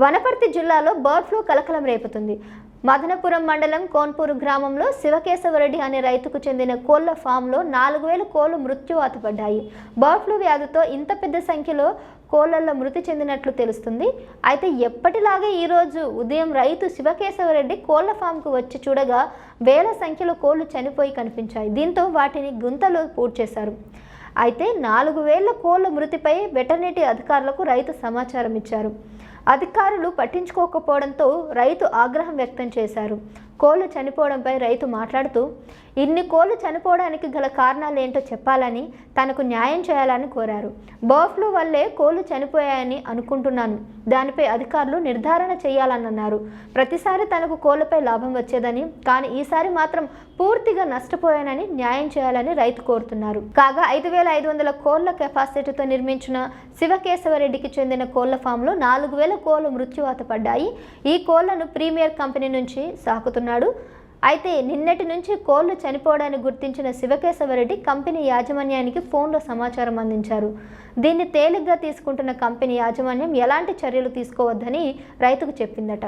వనపర్తి జిల్లాలో bird flu కలకలం రేపుతుంది. మదనపురం మండలం కోన్పూరు గ్రామంలో శివకేశవరెడ్డి అనే రైతుకు చెందిన కోళ్ళ ఫామ్లో నాలుగు వేల కోళ్ళు మృత్యువాత పడ్డాయి. బర్డ్ ఫ్లూ వ్యాధితో ఇంత పెద్ద సంఖ్యలో కోళ్ళలో మృతి చెందినట్లు తెలుస్తుంది. అయితే ఎప్పటిలాగే ఈరోజు ఉదయం రైతు శివకేశవరెడ్డి కోళ్ళ ఫామ్కు వచ్చి చూడగా వేల సంఖ్యలో కోళ్ళు చనిపోయి కనిపించాయి. దీంతో వాటిని గుంతలో పూడ్చేశారు. అయితే నాలుగు వేల కోళ్ళ మృతిపై వెటర్నరీ అధికారులకు రైతు సమాచారం ఇచ్చారు అధికారులు పట్టించుకోకపోవడంతో రైతు ఆగ్రహం వ్యక్తం చేశారు. కోళ్ళు చనిపోవడంపై రైతు మాట్లాడుతూ ఇన్ని కోళ్ళు చనిపోవడానికి గల కారణాలు ఏంటో చెప్పాలని తనకు న్యాయం చేయాలని కోరారు. బర్డ్ఫ్లూ వల్లే కోళ్ళు చనిపోయాయని అనుకుంటున్నాను. దానిపై అధికారులు నిర్ధారణ చేయాలని అన్నారు ప్రతిసారి తనకు కోళ్ళపై లాభం వచ్చేదని కానీ ఈసారి మాత్రం పూర్తిగా నష్టపోయానని న్యాయం చేయాలని రైతు కోరుతున్నారు. కాగా ఐదు వేల ఐదు వందల కోళ్ళ కెపాసిటీతో నిర్మించిన శివకేశవరెడ్డికి చెందిన కోళ్ళ ఫామ్లో నాలుగు వేల కోళ్ళు మృత్యువాత పడ్డాయి. ఈ కోళ్ళను ప్రీమియర్ కంపెనీ నుంచి సాకుతున్నారు. సాకుతున్నాడు అయితే నిన్నటి నుంచి కోళ్ళు చనిపోవడాన్ని గుర్తించిన శివకేశవరెడ్డి కంపెనీ యాజమాన్యానికి ఫోన్లో సమాచారం అందించారు. దీన్ని తేలిగ్గా తీసుకుంటున్న కంపెనీ యాజమాన్యం ఎలాంటి చర్యలు తీసుకోవద్దని రైతుకు చెప్పిందట.